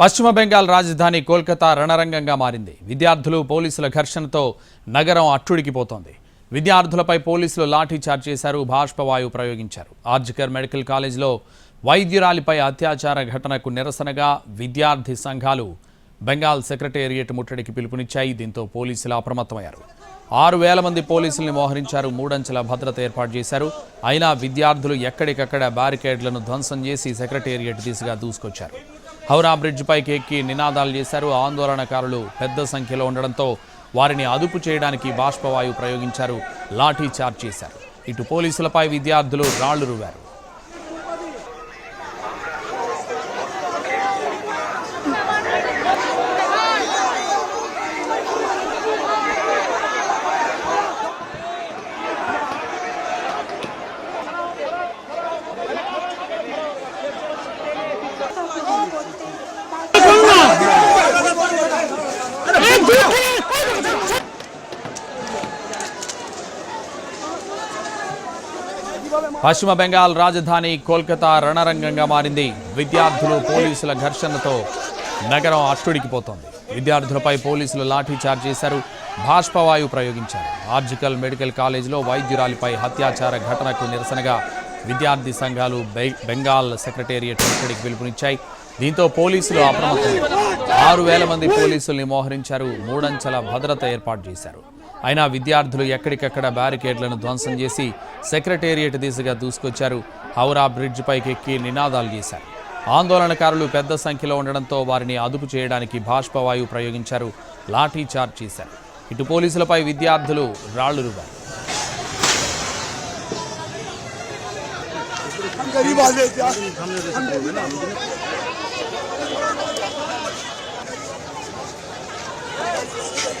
పశ్చిమ బెంగాల్ రాజధాని కోల్కతా రణరంగంగా మారింది. విద్యార్థులు పోలీసుల ఘర్షణతో నగరం అట్టుడికిపోతోంది విద్యార్థులపై పోలీసులు లాఠీచార్జ్ చేశారు బాష్పవాయువు ప్రయోగించారు. ఆర్జికర్ మెడికల్ కాలేజీలో వైద్యురాలిపై అత్యాచార ఘటనకు నిరసనగా విద్యార్థి సంఘాలు బెంగాల్ సెక్రటేరియట్ ముట్టడికి పిలుపునిచ్చాయి. దీంతో పోలీసులు అప్రమత్తమయ్యారు. ఆరు వేల మంది పోలీసుల్ని మోహరించారు మూడంచెల భద్రత ఏర్పాటు చేశారు. అయినా విద్యార్థులు ఎక్కడికక్కడ బ్యారికేడ్లను ధ్వంసం చేసి సెక్రటేరియట్ దిశగా దూసుకొచ్చారు. హౌరా బ్రిడ్జ్పైకి ఎక్కి నినాదాలు చేశారు. ఆందోళనకారులు పెద్ద సంఖ్యలో ఉండడంతో వారిని అదుపు చేయడానికి బాష్పవాయువు ప్రయోగించారు. లాఠీ చార్జ్ చేశారు. ఇటు పోలీసులపై విద్యార్థులు రాళ్ళు రువారు. పశ్చిమ బెంగాల్ రాజధాని కోల్కతా రణరంగంగా మారింది. విద్యార్థులు పోలీసుల ఘర్షణతో నగరం అట్టుడికిపోతోంది విద్యార్థులపై పోలీసులు లాఠీచార్జ్ చేశారు. బాష్పవాయువు ప్రయోగించారు. ఆర్జికల్ మెడికల్ కాలేజీలో వైద్యురాలిపై హత్యాచార ఘటనకు నిరసనగా విద్యార్థి సంఘాలు బె- బెంగాల్ సెక్రటేరియట్ ముట్టడికి పిలుపునిచ్చాయి. దీంతో పోలీసులు అప్రమత్తం ఆరు వేల మంది పోలీసుల్ని మోహరించారు. మూడంచెల భద్రత ఏర్పాటు చేశారు. అయినా విద్యార్థులు ఎక్కడికక్కడ బ్యారికేడ్లను ధ్వంసం చేసి సెక్రటేరియట్ దిశగా దూసుకొచ్చారు హౌరా బ్రిడ్జ్ పైకి ఎక్కి నినాదాలు చేశారు ఆందోళనకారులు పెద్ద సంఖ్యలో ఉండడంతో వారిని అదుపు చేయడానికి బాష్పవాయువు ప్రయోగించారు లాఠీ చార్జ్ చేశారు ఇటు పోలీసులపై విద్యార్థులు రాళ్లు రువ్వారు गरीब वाले